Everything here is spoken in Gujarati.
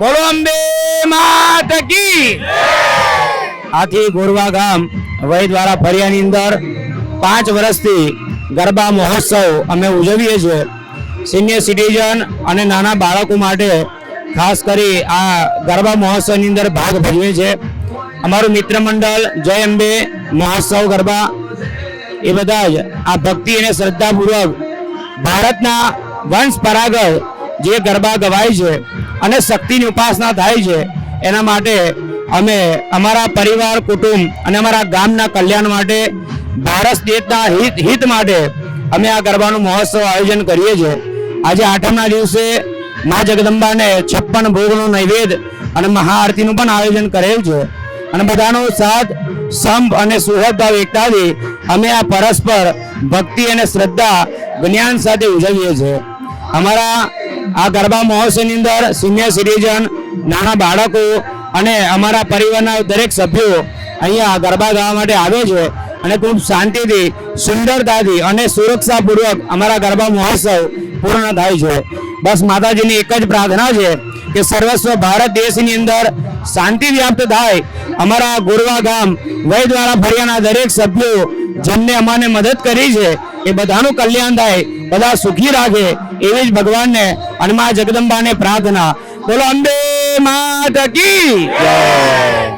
બોલો અંબે માત કી. આથી ગોરવા ગામ વય દ્વારા ફરિયાની અંદર પાંચ વર્ષથી ગરબા મહોત્સવ અમે ઉજવીએ છીએ. સિનિયર સિટીઝન અને નાના બાળકો માટે ખાસ કરી આ ગરબા મહોત્સવની અંદર ભાગ ભજવે છે અમારું મિત્ર મંડળ જય અંબે મહોત્સવ ગરબા. એ બધા જ આ ભક્તિ અને શ્રદ્ધાપૂર્વક ભારતના વંશ પરાગત જે ગરબા ગવાય છે અને શક્તિની ઉપાસના થાય છે. એના માટે અમે અમારા પરિવાર, કુટુંબ અને અમારા ગામના કલ્યાણ માટે, ભારત દેશના હિત હિત માટે અમે આ ગરબાનું મહોત્સવ આયોજન કરીએ છીએ. આજે આઠમના દિવસે મા જગદંબાને છપ્પન ભોગનું નૈવેદ્ય અને મહાઆરતીનું પણ આયોજન કરેલ છે. અને બધાનો સાથ સંભ અને સુહદભાવ, એકતાથી અમે આ પરસ્પર ભક્તિ અને શ્રદ્ધા જ્ઞાન સાથે ઉજવીએ છીએ. અમારા આ ગરબા મહોત્સવની અંદર સિનિયર સિટીઝન, નાના બાળકો અને અમારા પરિવારના દરેક સભ્યો અહીંયા ગરબા ગાવા માટે આવે છે અને ખૂબ શાંતિથી, સુંદરતાથી અને સુરક્ષાપૂર્વક અમારા ગરબા મહોત્સવ પૂર્ણ થાય છે. બસ માતાજીની એક જ પ્રાર્થના છે કે સર્વસ્વ ભારત દેશની અંદર શાંતિ વ્યાપ્ત થાય. અમારા ગોરવા ગામ વય દ્વારા ફરિયાના દરેક સભ્યો જેમને અમાને મદદ કરી છે એ બધાનું કલ્યાણ થાય, બધા સુખી રાખે એવી જ ભગવાનને હનુમા જગદંબા જગદંબાને પ્રાર્થના. બોલો અંબે માતા કી જય.